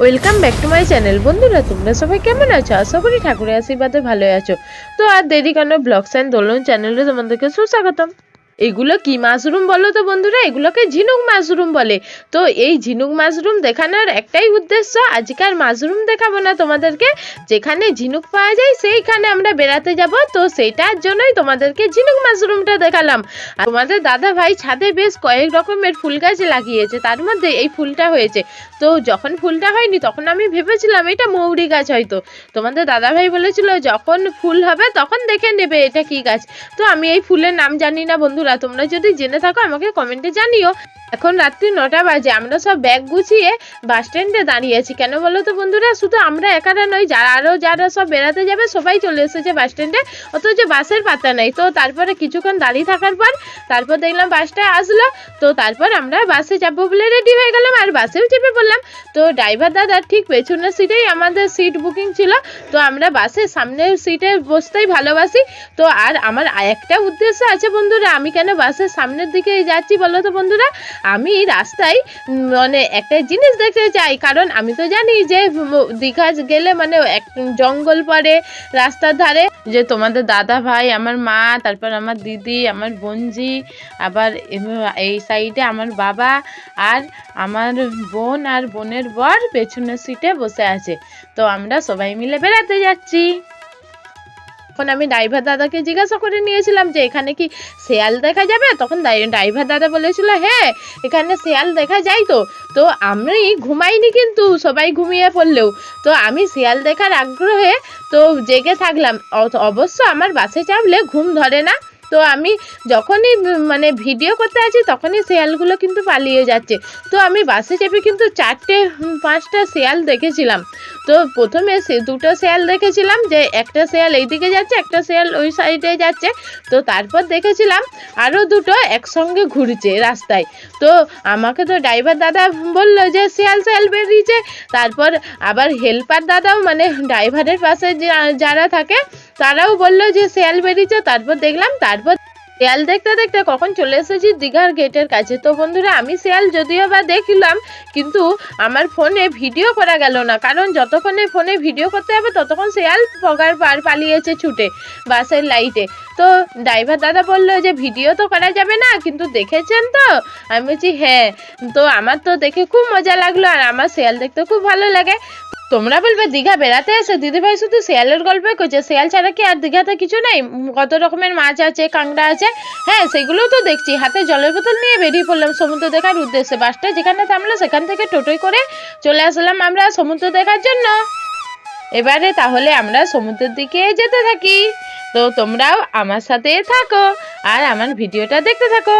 Welcome back to my channel বন্ধুরা, তোমরা সবাই কেমন আছো? আশা করি ঠাকুরের আশীর্বাদে ভালোই আছো। তো আর দেরি কেন ব্লগস অ্যান্ড দোলন চ্যানেলে তোমাদেরকে সুস্বাগতম। এগুলো কি মাশরুম বলো তো বন্ধুরা? এগুলোকে ঝিনুক মাশরুম বলে। তো এই ঝিনুক মাশরুম দেখানোর একটাই উদ্দেশ্য আজকাল মাশরুম দেখাবো না তোমাদেরকে। যেখানে ঝিনুক পাওয়া যায়, সেইখানে আমরা বেড়াতে যাব। তো সেইটার জন্যই তোমাদেরকে ঝিনুক মাশরুমটা দেখালাম। আর তোমাদের দাদা ভাই ছাদে বেশ কয়েক রকমের ফুল গাছ লাগিয়েছে। তার মধ্যে এই ফুলটা হয়েছে। তো যখন ফুলটা হয়নি, তখন আমি ভেবেছিলাম এটা মৌরি গাছ হয়তো। তোমাদের দাদা ভাই বলেছিল, যখন ফুল হবে, তখন দেখে নেবে এটা কি গাছ। তো আমি এই ফুলের নাম জানি না বন্ধুরা। তোমরা যদি জেনে থাকো আমাকে কমেন্টে জানিও। এখন রাত্রি নটা বাজে, আমরা সব ব্যাগ গুছিয়ে বাস স্ট্যান্ডে দাঁড়িয়ে আছি। কেন বলো তো বন্ধুরা? শুধু আমরা একারা নই, যারা আরও যারা সব বেড়াতে যাবে, সবাই চলে এসেছে বাস স্ট্যান্ডে অথচ বাসের পাতা নেই। তো তারপরে কিছুক্ষণ দাঁড়িয়ে থাকার পর, তারপর দেখলাম বাসটা আসলো। তো তারপর আমরা বাসে যাব বলে রেডি হয়ে গেলাম আর বাসেও চেপে পড়লাম। তো ড্রাইভার দাদা ঠিক পেছনের সিটেই আমাদের সিট বুকিং ছিল। তো আমরা বাসের সামনের সিটে বসতেই ভালোবাসি। তো আর আমার একটা উদ্দেশ্য আছে বন্ধুরা। আমি কেন বাসের সামনের দিকে যাচ্ছি বলো তো বন্ধুরা? আমি রাস্তায় মানে একটা জিনিস দেখতে চাই। কারণ আমি তো জানি যে দীঘা গেলে মানে এক জঙ্গল পড়ে, রাস্তার ধারে। যে তোমাদের দাদা ভাই, আমার মা, তারপর আমার দিদি, আমার বোনজি, আবার এই সাইডে আমার বাবা আর আমার বোন আর বোনের বর পেছনের সিটে বসে আছে। তো আমরা সবাই মিলে বেড়াতে যাচ্ছি। তখন আমি ড্রাইভার দাদাকে জিজ্ঞাসা করে নিয়েছিলাম যে, এখানে কি শেয়াল দেখা যাবে? তখন ড্রাইভার দাদা বলেছিল হ্যাঁ এখানে শেয়াল দেখা যায় তো। তো আমি ঘুমাইনি কিন্তু, সবাই ঘুমিয়ে পড়লেও। তো আমি শেয়াল দেখার আগ্রহে তো জেগে থাকলাম। অবশ্য আমার বাসে চাপলে ঘুম ধরে না। তো আমি যখনই মানে ভিডিও করতে আছি তখনই শেয়ালগুলো কিন্তু পালিয়ে যাচ্ছে। তো আমি বাসে চেপে কিন্তু চারটে পাঁচটা শেয়াল দেখেছিলাম। তো প্রথমে সে দুটো শেয়াল দেখেছিলাম যে একটা শেয়াল এইদিকে যাচ্ছে, একটা শেয়াল ওই সাইডে যাচ্ছে। তো তারপর দেখেছিলাম আরও দুটো একসঙ্গে ঘুরছে রাস্তায়। তো আমাকে তো ড্রাইভার দাদা বলল যে শেয়াল শেয়াল বেরিয়েছে। তারপর আবার হেল্পার দাদাও মানে ড্রাইভারের পাশে যারা থাকে তারাও বলল যে শেয়াল বেরিয়েছে, তারপর দেখলাম, তারপর শেয়াল দেখতে দেখতে কখন চলে এসেছি দীঘার গেটের কাছে। তো বন্ধুরা, আমি শেয়াল যদিও বা দেখলাম, কিন্তু আমার ফোনে ভিডিও করা গেল না। কারণ যতক্ষণে ফোনে ভিডিও করতে হবে, ততক্ষণ শেয়াল পগার পার পালিয়েছে ছুটে বাসের লাইটে। তো ড্রাইভার দাদা বলল যে, ভিডিও তো করা যাবে না, কিন্তু দেখেছেন তো? আমি বলছি হ্যাঁ। তো আমার তো দেখে খুব মজা লাগল, আর আমার শেয়াল দেখতে খুব ভালো লাগে। তোমরা বলবে, দীঘা বেড়াতে এসে। দিদিভাই শুধু শেয়ালের গল্পই করছে। শেয়াল ছাড়া কি আর দীঘাতে কিছু নেই? কত রকমের মাছ আছে, কাঁকড়া আছে। হ্যাঁ সেগুলোও তো দেখছি। হাতে জলের বোতল নিয়ে বেরিয়ে পড়লাম সমুদ্র দেখার উদ্দেশ্যে। বাসটা যেখানে থামলো, সেখান থেকে টোটোই করে চলে আসলাম আমরা সমুদ্র দেখার জন্য। এবারে তাহলে আমরা সমুদ্রের দিকে যেতে থাকি। তো তোমরাও আমার সাথে থাকো আর আমার ভিডিওটা দেখতে থাকো।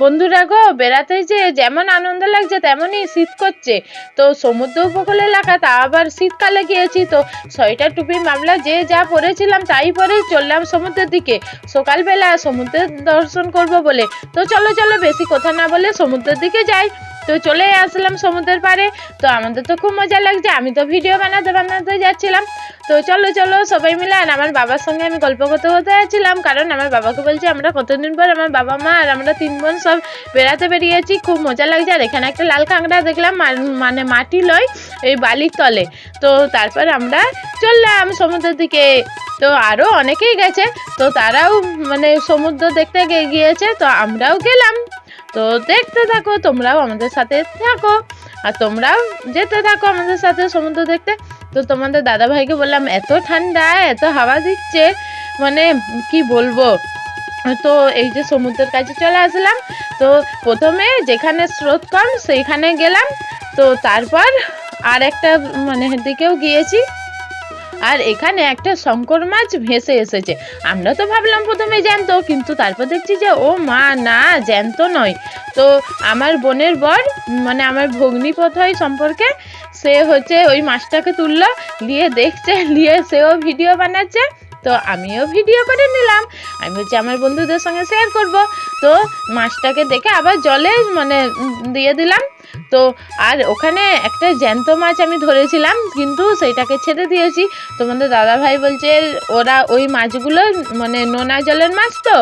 বন্ধুরা গো, বেড়াতে যে যেমন আনন্দ লাগছে, তেমনই শীত করছে। তো সমুদ্র উপকূল এলাকা, তা আবার শীতকালে গিয়েছি তো সোয়েটার, টুপি, মামলা, যে যা পরেছিলাম তাই পরেই চললাম সমুদ্রের দিকে। সকালবেলা সমুদ্রের দর্শন করব বলে। তো চলো চলো, বেশি কথা না বলে সমুদ্রের দিকে যাই। তো চলে আসলাম সমুদ্রের পাড়ে। তো আমাদের তো খুব মজা লাগছে। আমি তো ভিডিও বানাতে বানাতে যাচ্ছিলাম। তো চলো চলো, সবাই মিলে আর আমার বাবার সঙ্গে আমি গল্প করতে করতে যাচ্ছিলাম। কারণ আমার বাবাকে বলছি, আমরা কতদিন পর আমার বাবা মা আর আমরা তিন বোন সব বেড়াতে বেরিয়েছি। খুব মজা লাগছে। আর এখানে একটা লাল কাঁকড়া দেখলাম মানে মাটি লয় এই বালির তলে। তো তারপর আমরা চললাম সমুদ্রের দিকে। তো আরও অনেকেই গেছে। তো তারাও মানে সমুদ্র দেখতে গিয়েছে। তো আমরাও গেলাম। তো দেখতে থাকো, তোমরাও আমাদের সাথে থাকো। আর তোমরাও যেতে থাকো আমাদের সাথে সমুদ্র দেখতে। তো তোমাদের দাদা ভাইকে বললাম, এত ঠান্ডা, এত হাওয়া দিচ্ছে। মানে কি বলব? তো এই যে সমুদ্রের কাছে চলে আসলাম। তো প্রথমে যেখানে স্রোত কম, সেইখানে গেলাম। তো তারপর আর একটা মানে দিকেও গিয়েছি। আর এখানে একটা শঙ্কর মাছ ভেসে এসেছে। আমরা তো ভাবলাম প্রথমে জ্যান্ত, কিন্তু তারপর দেখছি যে, ও মা, না, জ্যান্ত নয়। তো আমার বোনের বর মানে আমার ভগ্নিপথ হয় সম্পর্কে, সে হচ্ছে ওই মাছটাকে তুললো, নিয়ে দেখছে, নিয়ে সেও ভিডিও বানাচ্ছে। তো আমিও ভিডিও করে নিলাম। আমি হচ্ছে আমার বন্ধুদের সঙ্গে শেয়ার করব। তো মাছটাকে দেখে আবার জলে মানে দিয়ে দিলাম। তো আর ওখানে একটা জ্যান্ত মাছ আমি ধরেছিলাম কিন্তু সেইটাকে ছেড়ে দিয়েছি। তোমাদের দাদা ভাই বলছে ওরা ওই মাছগুলো মানে নোনা জলের মাছ তো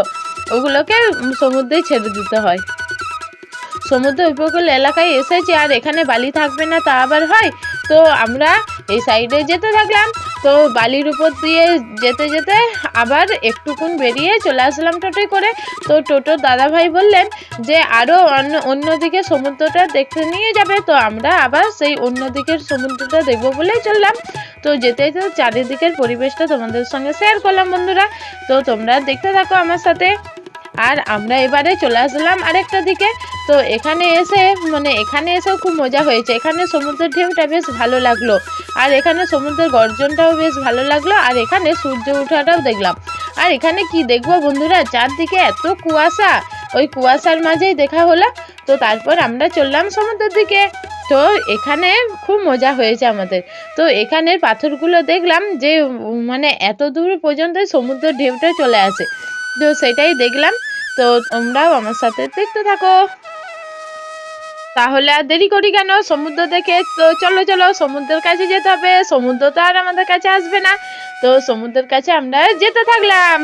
ওগুলোকে উম, সমুদ্রে ছেড়ে দিতে হয়। সমুদ্র উপকূল এলাকায় এসেছি আর এখানে বালি থাকবে না তা আবার হয়? তো আমরা এই সাইডে যেতে থাকলাম। তো বালির উপর দিয়ে যেতে যেতে আবার একটুকুন বেরিয়ে চলে আসলাম টোটোয় করে। তো টোটোর দাদাভাই বললেন যে আরও অন্য, অন্যদিকে সমুদ্রটা দেখতে নিয়ে যাবে। তো আমরা আবার সেই অন্যদিকের সমুদ্রটা দেখব বলেই চললাম। তো যেতে যেতে চারিদিকের পরিবেশটা তোমাদের সঙ্গে শেয়ার করলাম বন্ধুরা। তো তোমরা দেখতে থাকো আমার সাথে। আর আমরা এবারে চলে আসলাম আরেকটা দিকে। তো এখানে এসে মানে এখানে এসেও খুব মজা হয়েছে। এখানে সমুদ্রের ঢেউটা বেশ ভালো লাগল। আর এখানে সমুদ্রের গর্জনটাও বেশ ভালো লাগল। আর এখানে সূর্য ওঠাটাও দেখলাম। আর এখানে কি দেখব বন্ধুরা? চারদিকে এত কুয়াশা। ওই কুয়াশার মাঝেই দেখা হলো। তো তারপর আমরা চললাম সমুদ্রের দিকে। তো এখানে খুব মজা হয়েছে আমাদের। তো এখানের পাথরগুলো দেখলাম যে মানে এত দূর পর্যন্ত সমুদ্রের ঢেউটা চলে আসে। তো সেটাই দেখলাম। তো তোমরাও আমার সাথে দেখতে থাকো। তাহলে আর দেরি করি কেন? সমুদ্র দেখে তো চলো চলো, সমুদ্রের কাছে যেতে হবে। সমুদ্র তো আর আমাদের কাছে আসবে না। তো সমুদ্রের কাছে আমরা যেতে থাকলাম।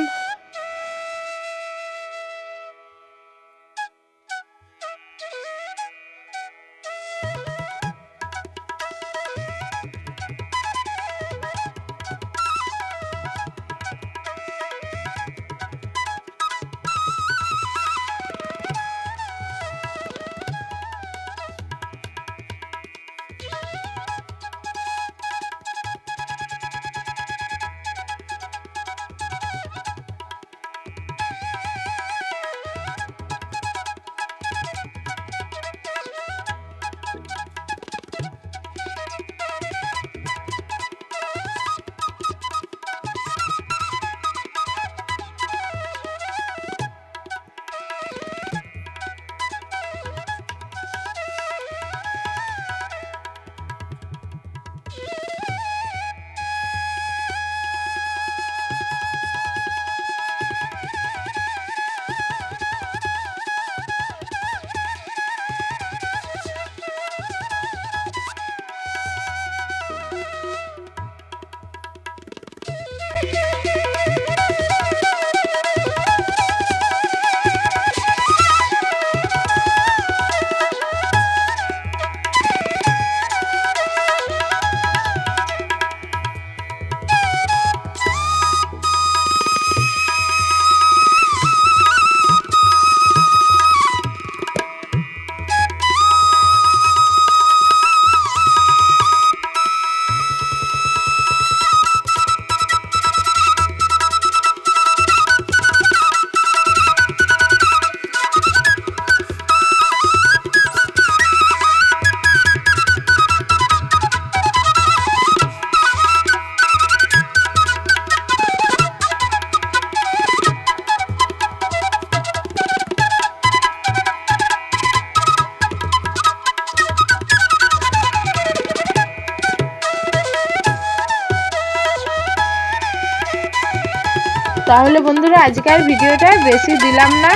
তাহলে বন্ধুরা আজকের ভিডিওটা বেশি দিলাম না।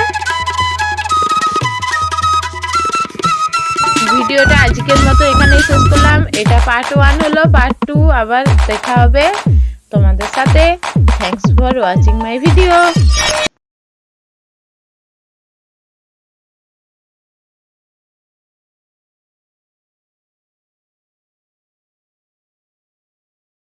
ভিডিওটা আজকের মতো এখানেই শেষ করলাম। এটা পার্ট ওয়ান হলো পার্ট টু আবার দেখা হবে তোমাদের সাথে। Thanks for watching my video